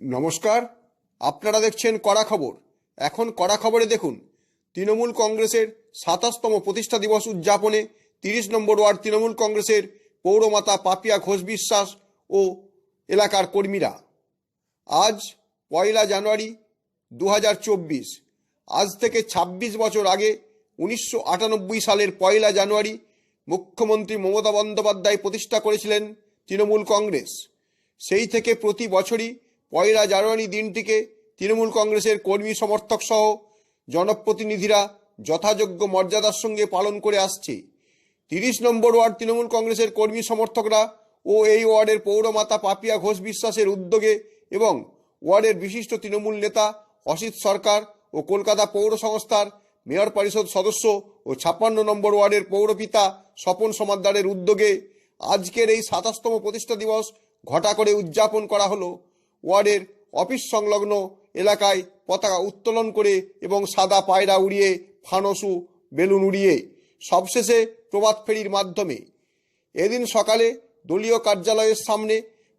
নমস্কার, আপনারা দেখছেন কড়া খবর। এখন কড়া খবরে দেখুন, তৃণমূল কংগ্রেসের সাতাশতম প্রতিষ্ঠা দিবস উদযাপনে তিরিশ নম্বর ওয়ার্ড তৃণমূল কংগ্রেসের পৌরমাতা পাপিয়া ঘোষ বিশ্বাস ও এলাকার কর্মীরা। আজ পয়লা জানুয়ারি দু হাজার চব্বিশ, আজ থেকে ২৬ বছর আগে উনিশশো আটানব্বই সালের পয়লা জানুয়ারি মুখ্যমন্ত্রী মমতা বন্দ্যোপাধ্যায় প্রতিষ্ঠা করেছিলেন তৃণমূল কংগ্রেস। সেই থেকে প্রতি বছরই পয়লা জানুয়ারি দিনটিকে তৃণমূল কংগ্রেসের কর্মী সমর্থক সহ জনপ্রতিনিধিরা যথাযোগ্য মর্যাদার সঙ্গে পালন করে আসছে। তিরিশ নম্বর ওয়ার্ড তৃণমূল কংগ্রেসের কর্মী সমর্থকরা ও এই ওয়ার্ডের পৌরমাতা পাপিয়া ঘোষ বিশ্বাসের উদ্যোগে এবং ওয়ার্ডের বিশিষ্ট তৃণমূল নেতা অসিত সরকার ও কলকাতা পৌর সংস্থার মেয়র পরিষদ সদস্য ও ছাপ্পান্ন নম্বর ওয়ার্ডের পৌরপিতা স্বপন সমাদ্দারের উদ্যোগে আজকের এই সাতাশতম প্রতিষ্ঠা দিবস ঘটা করে উদযাপন করা হলো। ওয়ার্ডের অফিস সংলগ্ন এলাকায় পতাকা উত্তোলন করে এবং সাদা পায়রা উড়িয়ে, ফানসু, বেলুন উড়িয়ে সবশেষে প্রবাদ ফেরির মাধ্যমে। এদিন সকালে দলীয় কার্যালয়ের সামনে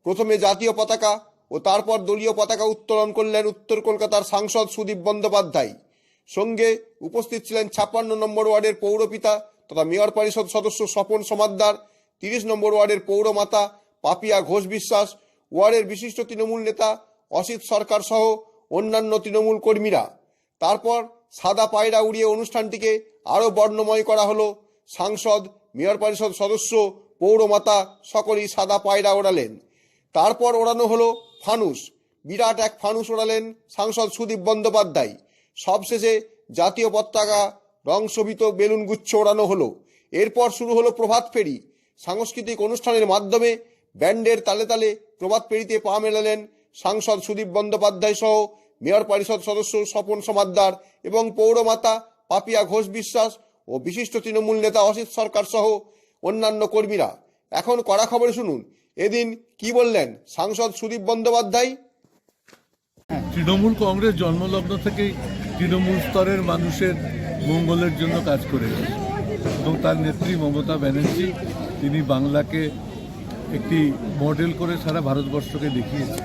প্রথমে জাতীয় পতাকা ও তারপর দলীয় পতাকা উত্তোলন করলেন উত্তর কলকাতার সাংসদ সুদীপ বন্দ্যোপাধ্যায়। সঙ্গে উপস্থিত ছিলেন ছাপ্পান্ন নম্বর ওয়ার্ডের পৌরপিতা তথা মেয়র পরিষদ সদস্য স্বপন সমাদ্দার, তিরিশ নম্বর ওয়ার্ডের পৌরমাতা পাপিয়া ঘোষ বিশ্বাস ওয়ার্ডের বিশিষ্ট তৃণমূল নেতা অসিত সরকার সহ অন্যান্য তৃণমূল কর্মীরা। তারপর সাদা পায়রা উড়িয়ে অনুষ্ঠানটিকে আরও বর্ণময় করা হলো। সাংসদ, মেয়র পরিষদ সদস্য, পৌরমাতা সকলেই সাদা পায়রা ওড়ালেন। তারপর ওড়ানো হলো ফানুস। বিরাট এক ফানুস ওড়ালেন সাংসদ সুদীপ বন্দ্যোপাধ্যায়। সবশেষে জাতীয় পতাকা রং শোভিত বেলুন গুচ্ছ ওড়ানো হলো। এরপর শুরু হলো প্রভাত ফেরি। সাংস্কৃতিক অনুষ্ঠানের মাধ্যমে ব্যান্ডের তালে তালে প্রভাত ফেরিতে পা মেলালেন সাংসদ সুদীপ বন্দ্যোপাধ্যায় সহ মেয়র পরিষদ সদস্য স্বপন সমাদ্দার এবং পৌরমাতা পাপিয়া ঘোষ বিশ্বাস ও বিশিষ্ট তৃণমূল নেতা অসিত সরকার সহ অন্যান্য কর্মীরা। এখন কড়া খবরে শুনুন, এদিন কি বললেন সাংসদ সুদীপ বন্দ্যোপাধ্যায়? তৃণমূল কংগ্রেস জন্মলগ্ন থেকেই তৃণমূল স্তরের মানুষের মঙ্গলের জন্য কাজ করে এবং তার নেত্রী মমতা ব্যানার্জি, তিনি বাংলাকে একটি মডেল করে সারা ভারতবর্ষকে দেখিয়েছে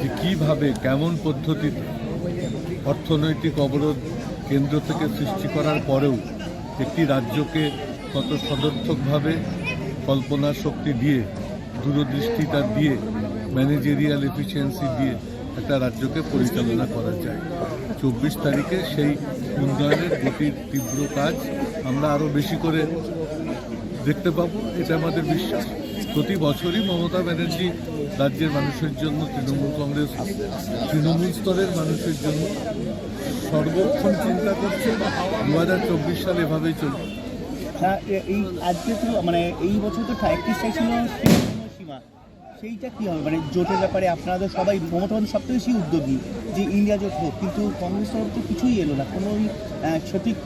যে কীভাবে, কেমন পদ্ধতিতে অর্থনৈতিক অবরোধ কেন্দ্র থেকে সৃষ্টি করার পরেও একটি রাজ্যকে কত সদর্থকভাবে কল্পনা শক্তি দিয়ে, দূরদৃষ্টিতা দিয়ে ম্যানেজেরিয়াল এফিসিয়েন্সি দিয়ে একটা রাজ্যকে পরিচালনা করা যায়। চব্বিশ তারিখে সেই উন্নয়নের গতির তীব্র কাজ আমরা আরও বেশি করে দেখতে পাবো, এটা আমাদের বিশ্বাস। প্রতি বছরই মমতা ব্যানার্জি রাজ্যের মানুষের জন্য, তৃণমূল কংগ্রেস, তৃণমূল স্তরের মানুষের জন্য সর্বক্ষণ চিন্তা করছে দু হাজার চব্বিশ সাল এভাবেই চলবে। না এই আজকে তো মানে এই বছর তো একত্রিশটাই ছিল সীমা, সেইটা কি হবে? মানে জোটের ব্যাপারে আপনারা তো সবাই মমতা বন্দ্যোপাধ্যায় সবথেকে বেশি উদ্যোগী যে ইন্ডিয়া জোট হোক, কিন্তু কংগ্রেস তরফ তো কিছুই এলো না। কোনো সঠিক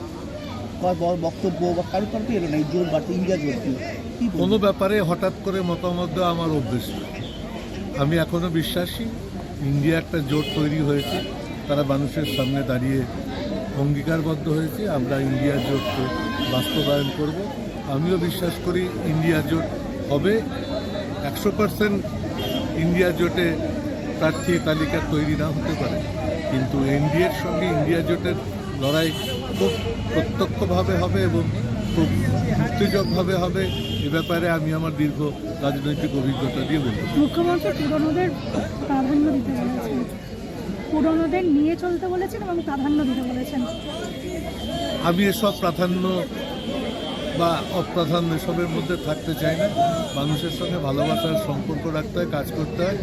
বক্তব্য বা কারও তরফে এলো না, এই জোট বাড়তে ইন্ডিয়া জোট? কোনো ব্যাপারে হঠাৎ করে মতামত দেওয়া আমার অভ্যেস আমি এখনও বিশ্বাসী, ইন্ডিয়া একটা জোট তৈরি হয়েছে, তারা মানুষের সামনে দাঁড়িয়ে অঙ্গীকারবদ্ধ হয়েছে, আমরা ইন্ডিয়া জোটকে বাস্তবায়ন করব। আমিও বিশ্বাস করি ইন্ডিয়া জোট হবে। একশো পার্সেন্ট ইন্ডিয়া জোটে প্রার্থী তালিকা তৈরি না হতে পারে। কিন্তু এনডিএর সঙ্গে ইন্ডিয়া জোটের লড়াই খুব প্রত্যক্ষভাবে হবে এবং খুব উত্তেজকভাবে হবে। এ ব্যাপারে আমি আমার দীর্ঘ রাজনৈতিক অভিজ্ঞতা দিয়ে বলব। মুখ্যমন্ত্রী পুরনোদের প্রাধান্য দিতে বলেছেন। পুরনোদের নিয়ে চলতে বলেছেন এবং প্রাধান্য দিতে বলেছেন। আমি এসব প্রাধান্য বা অপ্রাধান্য এসবের মধ্যে থাকতে চাই না। মানুষের সঙ্গে ভালোবাসার সম্পর্ক রাখতে হয়, কাজ করতে হয়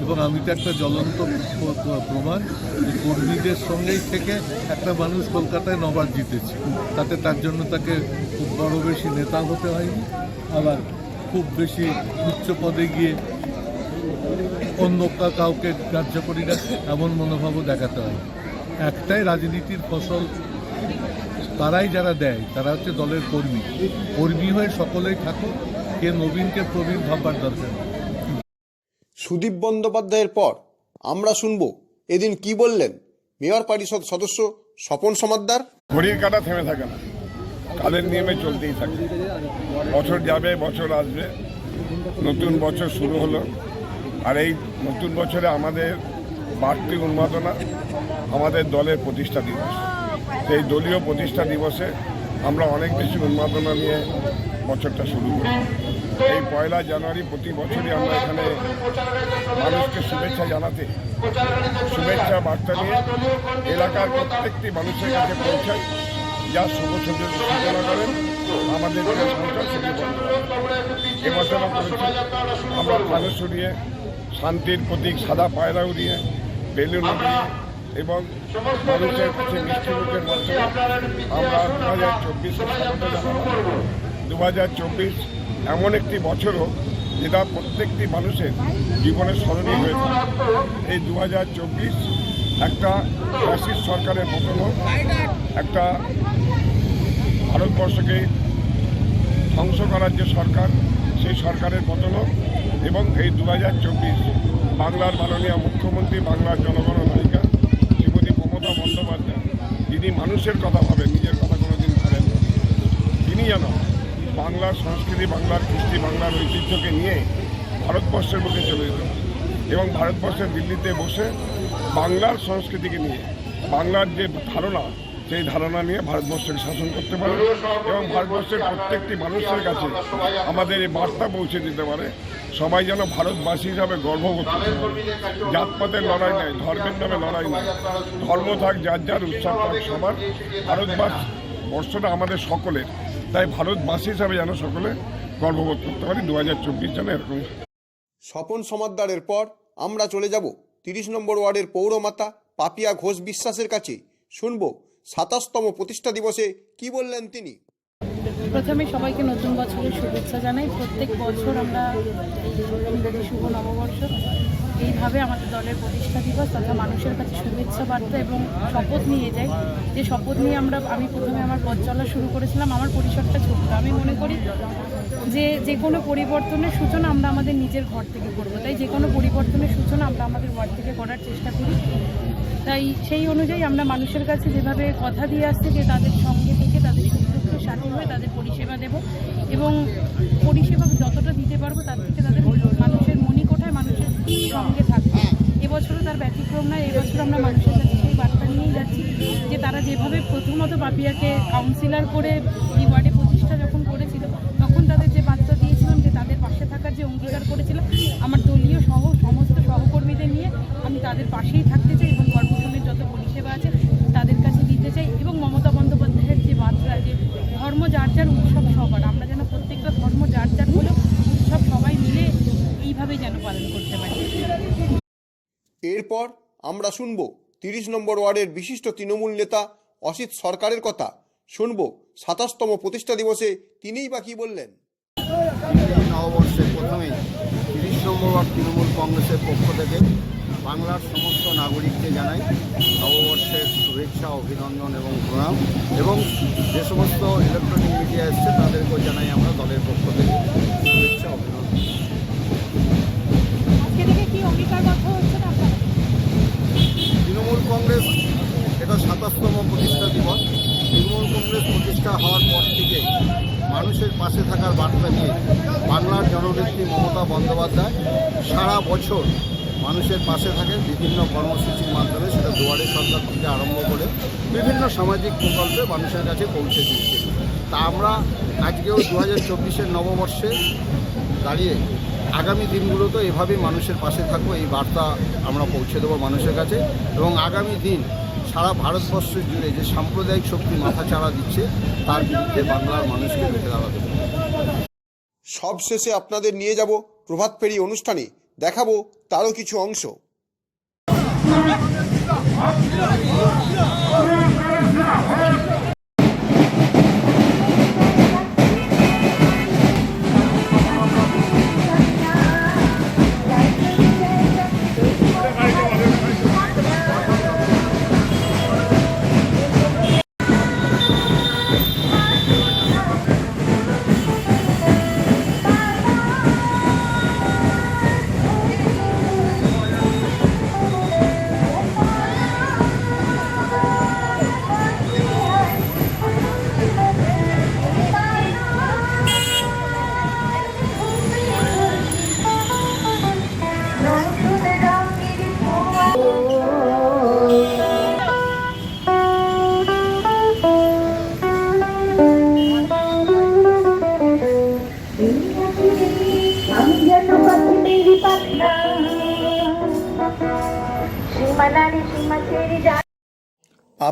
এবং আমি তো একটা জ্বলন্ত প্র- প্র- প্রমাণ, যে কর্মীদের সঙ্গেই থেকে একটা মানুষ কলকাতায় নবার জিতেছে। তাতে তার জন্য তাকে খুব বড় বেশি নেতা হতে হয়নি। আবার খুব বেশি উচ্চ পদে গিয়ে অন্য কাউকে কার্য করি না এমন মনোভাবও দেখাতে হয় একটাই রাজনীতির ফসল তারাই যারা দেয় তারা হচ্ছে দলের কর্মী। কর্মী হয়ে সকলেই থাকুক কে নবীনকে প্রবীণ ভাববার দরকার সুদীপ বন্দ্যোপাধ্যায়ের পর আমরা শুনব এদিন কি বললেন মেয়র পরিষদ সদস্য স্বপন সমাদ্দার? ঘড়ির কাটা থেমে থাকে না। কালের নিয়মে চলতেই থাকে। বছর যাবে বছর আসবে। নতুন বছর শুরু হলো। আর এই নতুন বছরে আমাদের বাড়তি উন্মাদনা আমাদের দলের প্রতিষ্ঠা দিবস। সেই দলীয় প্রতিষ্ঠা দিবসে আমরা অনেক বেশি উন্মাদনা নিয়ে বছরটা শুরু করি। এই পয়লা জানুয়ারি প্রতি বছরই আমরা এখানে মানুষকে শুভেচ্ছা জানাতে, শুভেচ্ছা বার্তা নিয়ে এলাকার প্রত্যেকটি মানুষের কাছে পৌঁছায় যা শুভ সূচনা সূচনা করেন, আমাদের করেছি। আমরা মানুষ উড়িয়ে, শান্তির প্রতীক সাদা পায়রা উড়িয়ে, বেলুন এবং মানুষের কাছে মিষ্টি মুখের আমরা দু হাজার চব্বিশে দু হাজার চব্বিশ এমন একটি বছরও যেটা প্রত্যেকটি মানুষের জীবনে স্মরণীয় হয়েছে এই দু হাজার চব্বিশ একটা ফ্যাসিস্ট সরকারের হোক একটা ভারতবর্ষকে ধ্বংস করার যে সরকার সেই সরকারের পতন হোক এবং এই দু হাজার চব্বিশ বাংলার মাননীয় মুখ্যমন্ত্রী বাংলার জনগণ নায়িকা শ্রীমতী মমতা বন্দ্যোপাধ্যায় যিনি মানুষের কথা ভাবেন, নিজের কথা কোনো দিন ভাবেন। তিনি যেন বাংলার সংস্কৃতি, বাংলার কৃষ্টি, বাংলার ঐতিহ্যকে নিয়ে ভারতবর্ষের বুকে চলে যেতে এবং ভারতবর্ষের দিল্লিতে বসে বাংলার সংস্কৃতিকে নিয়ে, বাংলার যে ধারণা সেই ধারণা নিয়ে ভারতবর্ষকে শাসন করতে পারে এবং ভারতবর্ষের প্রত্যেকটি মানুষের কাছে আমাদের এই বার্তা পৌঁছে দিতে পারে। সবাই যেন ভারতবাসী হিসাবে গর্ববোধ করতে জাতপাতের লড়াই নেই ধর্মের নামে লড়াই নেই ধর্ম থাক, যার যার উৎসব থাক, সবার। ভারতবাস বর্ষটা আমাদের সকলের। তাই ভারতবাসী হিসাবে যেন সকলে গর্ববোধ করতে পারি। দু হাজার চব্বিশ যেন এরকম। স্বপন সমাদ্দারের পর আমরা চলে যাব। তিরিশ নম্বর ওয়ার্ডের পৌরমাতা পাপিয়া ঘোষ বিশ্বাসের কাছে। শুনব সাতাশতম প্রতিষ্ঠা দিবসে কি বললেন তিনি? প্রথমে সবাইকে নতুন বছরের শুভেচ্ছা জানাই। প্রত্যেক বছর আমরা শুভ নববর্ষ। এইভাবে আমাদের দলের প্রতিষ্ঠা দিবস তথা মানুষের কাছে শুভেচ্ছা বার্তা এবং শপথ নিয়ে যাই। যে শপথ নিয়ে আমরা, আমি প্রথমে আমার পথ চলা শুরু করেছিলাম। আমার পরিসরটা ছোট্ট আমি মনে করি যে যে কোনো পরিবর্তনের সূচনা আমরা আমাদের নিজের ঘর থেকে করব। তাই যে কোনো পরিবর্তনের সূচনা আমরা আমাদের ঘর থেকে করার চেষ্টা করি। তাই সেই অনুযায়ী আমরা মানুষের কাছে যেভাবে কথা দিয়ে আসছি যে তাদের সঙ্গে থেকে তাদের দুঃখের সাথী হয়ে তাদের পরিষেবা দেব এবং পরিষেবা যতটা দিতে পারব তার থেকে তাদের মানুষের মণিকোঠায় মানুষের সঙ্গে থাকবে। এবছরও তার ব্যতিক্রম নয় এবছর আমরা মানুষের কাছে সেই বার্তা নিয়েই যাচ্ছি যে তারা যেভাবে প্রথমত পাপিয়াকে কাউন্সিলর করে এই ওয়ার্ডে প্রতিষ্ঠা যখন করেছিল, তখন তাদের যে বার্তা দিয়েছিলাম যে তাদের পাশে থাকার যে অঙ্গীকার করেছিলাম আমার দলীয় সহ, সমস্ত সহকর্মীদের নিয়ে আমি তাদের পাশেই থাকতে চাই এবং কর্মসূচির যত পরিষেবা আছে তাদের কাছে দিতে চাই এবং মমতা বন্দ্যোপাধ্যায়ের যে বার্তা যে ধর্ম যার যার উৎসব সবার আমরা যেন প্রত্যেকটা ধর্ম যার যার হলেও উৎসব সবাই মিলে এইভাবে যেন পালন করতে পারি। এরপর আমরা শুনব তিরিশ নম্বর ওয়ার্ডের বিশিষ্ট তৃণমূল নেতা অসিত সরকারের কথা। শুনব সাতাশতম প্রতিষ্ঠা দিবসে তিনিই বা কি বললেন? এই নববর্ষের প্রথমেই তিরিশ নম্বর ওয়ার্ড তৃণমূল কংগ্রেসের পক্ষ থেকে বাংলার সমস্ত নাগরিককে জানাই নববর্ষের শুভেচ্ছা অভিনন্দন এবং প্রণাম। এবং যে সমস্ত ইলেকট্রনিক মিডিয়া এসছে তাদেরকেও জানাই আমরা দলের পক্ষ থেকে শুভেচ্ছা অভিনন্দন আজকে থেকে কি অঙ্গীকারবদ্ধ হচ্ছে না আপনারা তৃণমূল কংগ্রেস এটা সাতাশতম প্রতিষ্ঠা দিবস তৃণমূল কংগ্রেস প্রতিষ্ঠা হওয়ার পর থেকে মানুষের পাশে থাকার বার্তা নিয়ে বাংলার জননেত্রী মমতা বন্দ্যোপাধ্যায় সারা বছর মানুষের পাশে থাকে, বিভিন্ন কর্মসূচির মাধ্যমে সেটা দুয়ারে সরকার থেকে আরম্ভ করে বিভিন্ন সামাজিক প্রকল্পে মানুষের কাছে পৌঁছে দিচ্ছে তা আমরা আজকেও দু হাজার চব্বিশের নববর্ষে দাঁড়িয়ে আগামী দিনগুলোতে এভাবেই মানুষের পাশে থাকব, এই বার্তা আমরা পৌঁছে দেবো মানুষের কাছে। এবং আগামী দিন সারা ভারতবর্ষ জুড়ে যে সাম্প্রদায়িক শক্তি মাথা চাড়া দিচ্ছে, তার বিরুদ্ধে বাংলার মানুষকে রুখে দাঁড়াতে সবশেষে আপনাদের নিয়ে যাব প্রভাত ফেরি অনুষ্ঠানে দেখাবো তারও কিছু অংশ।